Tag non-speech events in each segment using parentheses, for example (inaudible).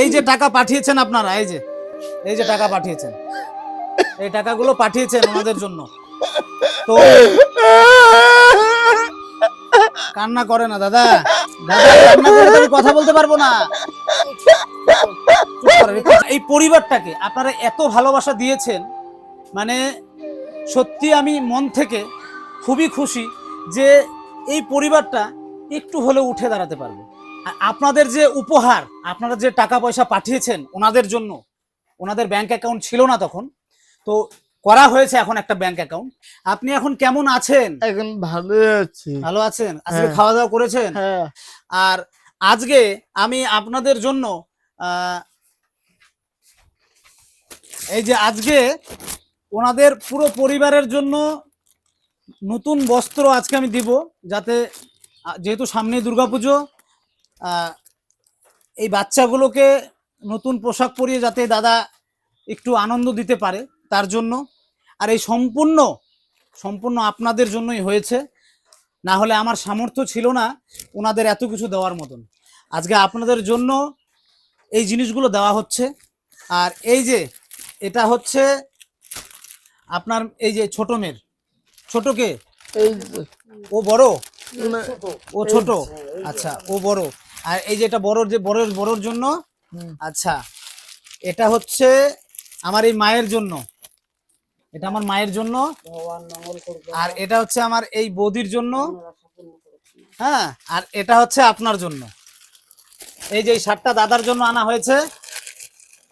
এই যে টাকা পাঠিয়েছেন আপনারা, এই যে এই যে টাকা পাঠিয়েছেন। এই টাকাগুলো পাঠিয়েছেন ওনাদের জন্য। তো কান্না করে না, দাদা। দাদা কথা বলতে পারব না। এই পরিবারটাকে আপনারা এত ভালোবাসা দিয়েছেন মানে সত্যি আমি মন থেকে খুবই খুশি যে এই পরিবারটা একটু হলেও উঠে দাঁড়াতে পারবে। আপনাদের যে উপহার আপনারা যে টাকা পয়সা পাঠিয়েছেন ওনাদের জন্য ওনাদের ব্যাংক অ্যাকাউন্ট ছিল না তখন তো করা হয়েছে এখন একটা ব্যাংক অ্যাকাউন্ট আপনি এখন কেমন আছেন? এখন ভালো আছি। ভালো আছেন? আজকে হ্যাঁ। খাওয়া দাওয়া করেছেন? হ্যাঁ। আর আজকে আমি আপনাদের জন্য আহ, এই যে আজকে ওনাদের পুরো পরিবারের জন্য নতুন বস্ত্র আজকে আমি দিব যাতে যেহেতু সামনে দুর্গাপুজো এই বাচ্চাগুলোকে নতুন পোশাক পরিয়ে যাতে দাদা একটু আনন্দ দিতে পারে তার জন্য। আর এই সম্পূর্ণ সম্পূর্ণ আপনাদের জন্যই হয়েছে। না হলে আমার সামর্থ্য ছিল না ওনাদের এত কিছু দেওয়ার মতন। আজকে আপনাদের জন্য এই জিনিসগুলো দেওয়া হচ্ছে। আর এই যে এটা হচ্ছে আপনার এই যে ছোট মেয়ের। ছোটকে এই ও বড়? ও ছোট? আচ্ছা ও বড়। আর এই যে এটা বড়র যে বড়র বড়র জন্য? আচ্ছা এটা হচ্ছে আমার এই মায়ের জন্য। এটা আমার মায়ের জন্য। আর এটা হচ্ছে আমার এই বৌদির জন্য। হ্যাঁ আর এটা হচ্ছে আপনার জন্য। এই যে এই শার্টটা দাদার জন্য আনা হয়েছে।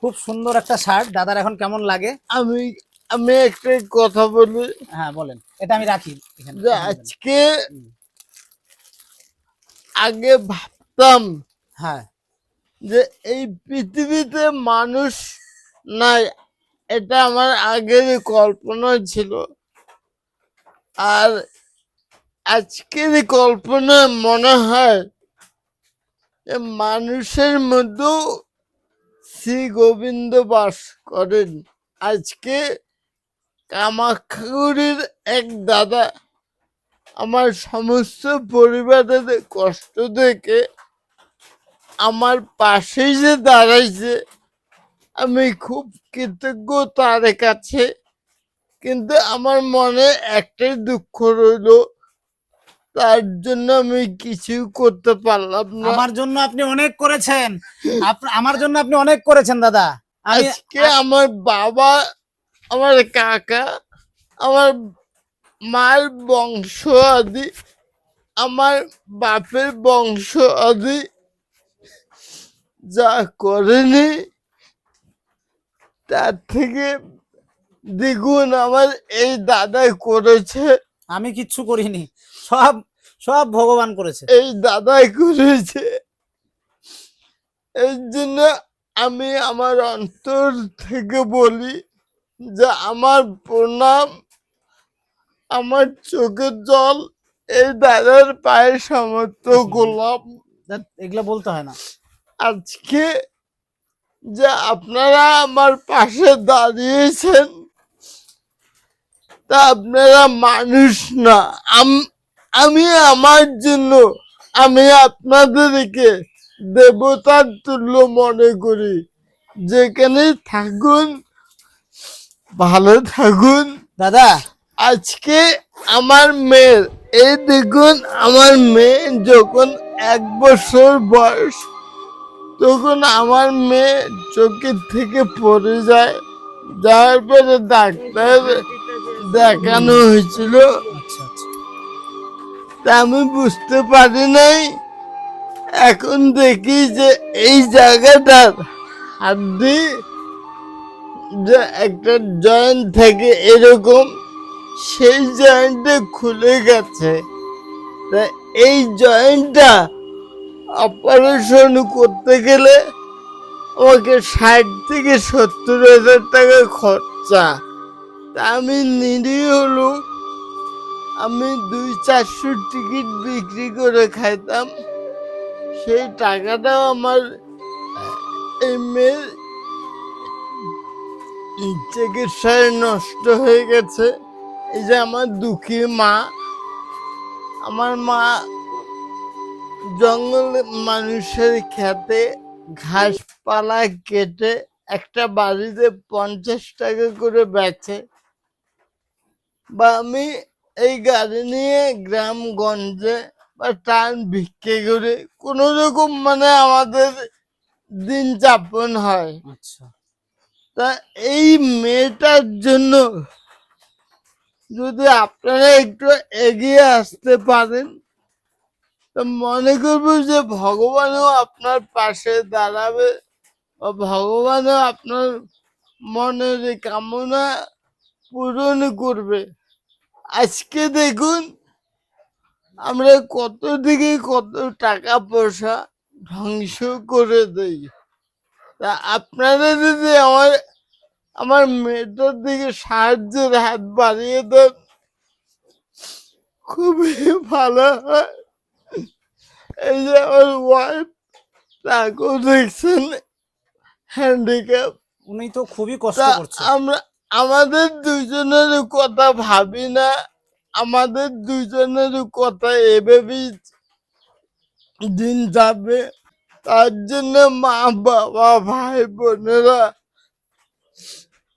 খুব সুন্দর একটা শার্ট। দাদার এখন কেমন লাগে? আমি আমি একটা কথা বলি। হ্যাঁ বলেন। এটা আমি রাখি। এখানে আজকে আগে ভাবতাম হ্যাঁ। যে এই পৃথিবীতে মানুষ নাই এটা আমার আগের কল্পনা ছিল। আর আজকের কল্পনা মনে হয় যে মানুষের মধ্যেও শ্রী গোবিন্দ বাস করেন। আজকে কামাখ্যাগুড়ির এক দাদা আমার সমস্ত পরিবারের কষ্ট দেখে আমার পাশে যে দাঁড়াইছে আমি খুব কৃতজ্ঞ তার কাছে। কিন্তু আমার মনে একটাই দুঃখ রইল তার জন্য আমি কিছু করতে পারলাম না। আমার জন্য আপনি অনেক করেছেন। আমার জন্য আপনি অনেক করেছেন দাদা। আজকে আমার বাবা আমার কাকা আমার মার বংশ আদি আমার বাপের বংশ আদি যা করেনি তার থেকে দ্বিগুণ আমার এই দাদাই করেছে। আমি কিচ্ছু করিনি সব সব ভগবান করেছে। এই দাদাই করেছে। এর জন্য আমি আমার অন্তর থেকে বলি যে আমার প্রণাম আমার চোখের জল এই দাদার পায়ে সমর্থ (laughs) গোলাপ। এগুলো বলতে হয় না। আজকে যে আপনারা আমার পাশে দাঁড়িয়েছেন তা আপনারা মানুষ না। আম- আমি আমার জন্য আমি আপনাদেরকে দেবতার তুল্য মনে করি। যেখানে থাকুন ভালো থাকুন। দাদা। আজকে আমার মেয়ের এই দেখুন আমার মেয়ে যখন এক বছর বয়স তখন আমার মেয়ে চোখের থেকে পড়ে যায়। যাওয়ার পরে ডাক্তার দেখানো হয়েছিল। আচ্ছা আচ্ছা। তা আমি বুঝতে পারি নাই। এখন দেখি যে এই জায়গাটার হাড্ডি যে একটা জয়েন্ট থেকে এরকম সেই জয়েন্টে খুলে গেছে। তা এই জয়েন্টটা অপারেশন করতে গেলে আমাকে ষাট থেকে সত্তর হাজার টাকা খরচা। আমি নিরীহ লোক। আমি দুই চারশো টিকিট বিক্রি করে খাইতাম। সেই টাকাটাও আমার মেয়ের চিকিৎসায় নষ্ট হয়ে গেছে। এই যে আমার দুঃখী মা, আমার মা জঙ্গলে মানুষের খেতে ঘাস গাছপালা কেটে একটা বাড়িতে পঞ্চাশ টাকা করে বেচে। বা আমি এই গাড়ি নিয়ে গ্রামগঞ্জে বা টান ভিক্ষে করে। কোনো রকম মানে আমাদের দিন যাপন হয়। আচ্ছা। তা এই মেয়েটার জন্য যদি আপনারা একটু এগিয়ে আসতে পারেন। মনে করব যে ভগবানও আপনার পাশে দাঁড়াবে ভগবানও আপনার মনের কামনা পূরণ করবে। আজকে দেখুন, আমরা কত দিকে কত টাকা পয়সা ধ্বংস করে দেই। তা আপনারা যদি আমার আমার মেয়েটার দিকে সাহায্যের হাত বাড়িয়ে দেন, খুবই ভালো হয়। এই যে আমার ওয়াইফ তাকেও দেখছেন হ্যান্ডিক্যাপ উনি তো খুবই কষ্ট করছে আমরা আমাদের দুজনের কথা ভাবি না আমাদের দুজনের কথা এভাবেই দিন যাবে। তার জন্য মা বাবা ভাই বোনেরা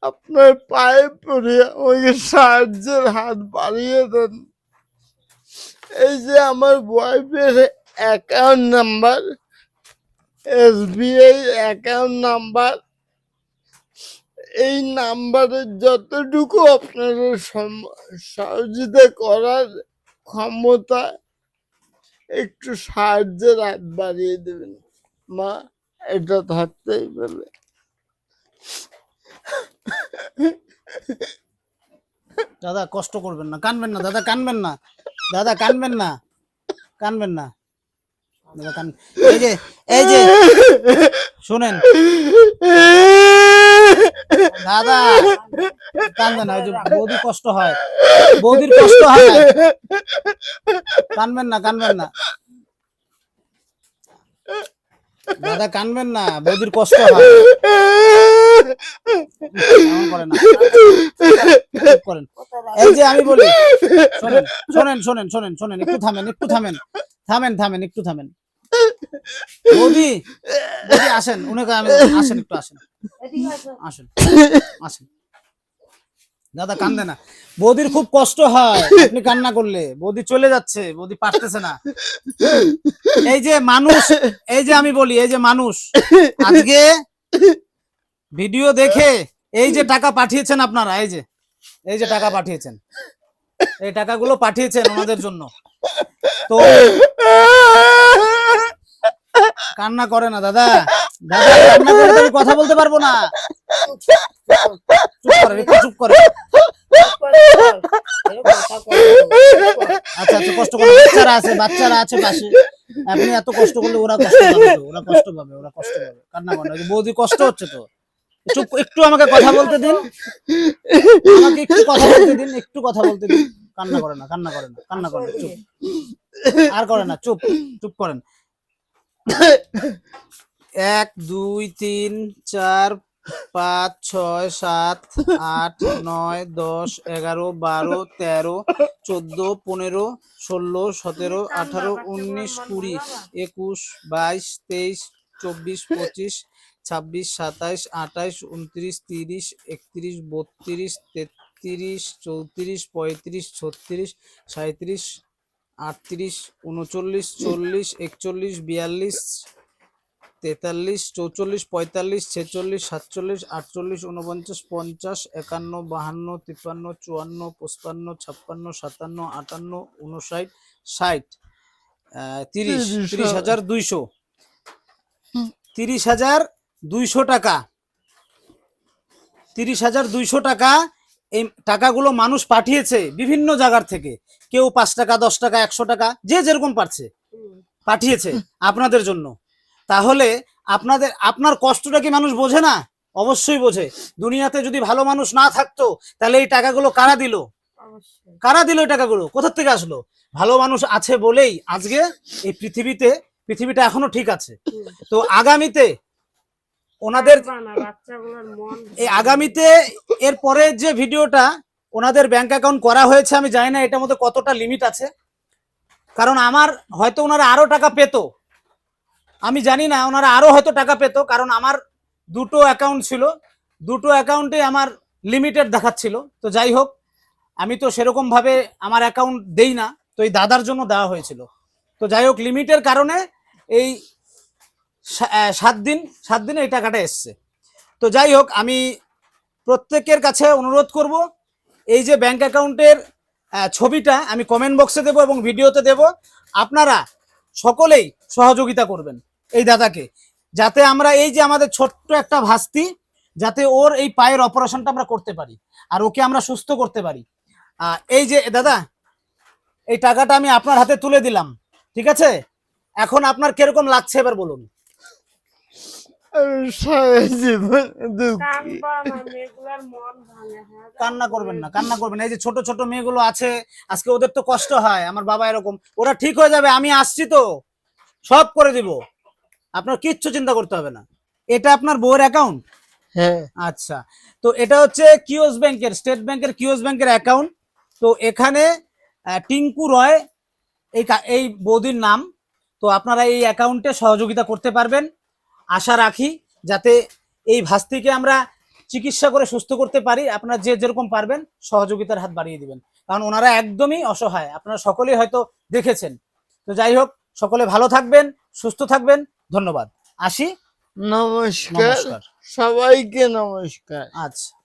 আপনার পায়ে পড়ে আমাকে সাহায্যের হাত বাড়িয়ে দেন। এই যে আমার ওয়াইফের account number SBI account number এই নাম্বারে যতটুকু আপনাদের সম- সহযোগিতা করার ক্ষমতা, একটু সাহায্যের হাত বাড়িয়ে দেবেন। মা, এটা থাকতেই পারবে। দাদা, কষ্ট করবেন না। কানবেন না, দাদা, কানবেন না। দাদা, কানবেন না। কানবেন না। এই যে এই যে, শুনেন। দাদা না বৌদি কষ্ট হয়। বৌদির কষ্ট হয় কানবেন না কানবেন না। দাদা, কানবেন না, বৌদির কষ্ট হয়। এই যে আমি বলি, শোনেন শোনেন শোনেন শোনেন, একটু থামেন একটু থামেন। থামেন থামেন, একটু থামেন। আসেন। আমি আসেন একটু, আসেন। আসেন আসেন। দাদা, কান্দে না। বৌদির খুব কষ্ট হয়, আপনি কান্না করলে। বৌদি চলে যাচ্ছে, বৌদি পারতেছে না। এই যে মানুষ, এই যে আমি বলি, এই যে মানুষ, আজকে ভিডিও দেখে এই যে টাকা পাঠিয়েছেন আপনারা, এই যে এই যে টাকা পাঠিয়েছেন। এই টাকাগুলো পাঠিয়েছেন ওনাদের জন্য। তো কান্না করে না, দাদা। দাদা, কান্না করে আমি কথা বলতে পারব না। চুপ করেন একটু চুপ করেন আচ্ছা আচ্ছা কষ্ট করে বাচ্চারা আছে বাচ্চারা আছে পাশে। আপনি এত কষ্ট করলে ওরা কষ্ট পাবে ওরা কষ্ট পাবে, ওরা কষ্ট পাবে। কান্না করে বৌদি কষ্ট হচ্ছে তো। চুপ একটু আমাকে কথা বলতে দিন। একটু কথা বলতে দিন, একটু কথা বলতে দিন। কান্না করে না, কান্না করে না, কান্না করে চুপ। আর করে না, চুপ চুপ করেন। এক, দুই, তিন, চার, পাঁচ, ছয়, সাত, আট, নয়, দশ, এগারো, বারো, তেরো, চোদ্দ, পনেরো, ষোলো, সতেরো, আঠারো, উনিশ, কুড়ি, একুশ, বাইশ, তেইশ, চব্বিশ, পঁচিশ, ছাব্বিশ, সাতাইশ, আঠাইশ, উনত্রিশ, তিরিশ, একত্রিশ, বত্রিশ, তেত্রিশ চৌত্রিশ পঁয়ত্রিশ ছত্রিশ সাঁত্রিশ আটত্রিশ উনচল্লিশ চল্লিশ একচল্লিশ বিয়াল্লিশ তেতাল্লিশ চৌচল্লিশ পঁয়তাল্লিশ ছেচল্লিশ সাতচল্লিশ আটচল্লিশ উনপঞ্চাশ পঞ্চাশ একান্ন বাহান্ন তিপ্পান্ন চুয়ান্ন পঁচপান্ন ছাপ্পান্ন সাতান্ন আটান্ন উনষাট ষাট তিরিশ তিরিশ তিরিশ হাজার দুইশো। তিরিশ হাজার দুইশো টাকা। তিরিশ হাজার দুইশো টাকা এই টাকাগুলো মানুষ পাঠিয়েছে বিভিন্ন জায়গার থেকে। কেউ পাঁচ টাকা দশ টাকা একশো টাকা যে যেরকম পারছে পাঠিয়েছে আপনাদের জন্য। তাহলে আপনাদের আপনার কষ্টটা কি মানুষ বোঝে না? অবশ্যই বোঝে। দুনিয়াতে যদি ভালো মানুষ না থাকতো তাহলে এই টাকাগুলো কারা দিল? কারা দিল এই টাকাগুলো? কোথা থেকে আসলো? ভালো মানুষ আছে বলেই আজকে এই পৃথিবীতে পৃথিবীটা এখনও ঠিক আছে। তো আগামীতে ওনাদের এই আগামীতে এর পরে যে ভিডিওটা ওনাদের ব্যাংক অ্যাকাউন্ট করা হয়েছে আমি জানি না এটার মধ্যে কতটা লিমিট আছে। কারণ আমার হয়তো ওনারা আরও টাকা পেতো। আমি জানি না ওনারা আরও হয়তো টাকা পেতো কারণ আমার দুটো অ্যাকাউন্ট ছিল। দুটো অ্যাকাউন্টে আমার লিমিটেড দেখাচ্ছিল। তো যাই হোক আমি তো সেরকম ভাবে আমার অ্যাকাউন্ট দেই না। তো এই দাদার জন্য দেওয়া হয়েছিল। তো যাই হোক লিমিটের কারণে এই সাত দিন, সাত দিনে এই টাকাটা এসছে। তো যাই হোক, আমি প্রত্যেকের কাছে অনুরোধ করব, এই যে ব্যাংক অ্যাকাউন্টের ছবিটা আমি কমেন্ট বক্সে দেবো এবং ভিডিওতে দেব। আপনারা সকলেই সহযোগিতা করবেন এই দাদাকে, যাতে আমরা এই যে আমাদের ছোট্ট একটা ভাস্তি, যাতে ওর এই পায়ের অপারেশনটা আমরা করতে পারি আর ওকে আমরা সুস্থ করতে পারি। এই যে, দাদা, এই টাকাটা আমি আপনার হাতে তুলে দিলাম, ঠিক আছে? এখন আপনার কীরকম লাগছে এবার বলুন আমি সারা জীবন দুঃখী কানবা না মেয়েগুলার মন ভাঙে হ্যাঁ কান্না করবেন না কান্না করবেন না। এই যে ছোট ছোট মেয়েগুলো আছে আজকে ওদের তো কষ্ট হয় আমার বাবা এরকম। ওরা ঠিক হয়ে যাবে আমি আসছি তো। সব করে দিব। আপনার কিচ্ছু চিন্তা করতে হবে না। এটা আপনার বউয়ের অ্যাকাউন্ট হ্যাঁ। আচ্ছা। তো এটা হচ্ছে কিওস ব্যাংকের স্টেট ব্যাংকের কিওস ব্যাংকের অ্যাকাউন্ট তো এখানে টিঙ্কু রয় এই এই বৌদির নাম। তো আপনারা এই অ্যাকাউন্টে সহযোগিতা করতে পারবেন। আশা রাখি যাতে এই ভাস্তিকে আমরা চিকিৎসা করে সুস্থ করতে পারি। আপনারা যে যেরকম পারবেন সহযোগিতার হাত বাড়িয়ে দিবেন। কারণ ওনারা একদমই অসহায়। আপনারা সকলেই হয়তো দেখেছেন। তো যাই হোক সকলে ভালো থাকবেন সুস্থ থাকবেন। ধন্যবাদ। আসি। নমস্কার। নমস্কার। সবাইকে নমস্কার। আচ্ছা।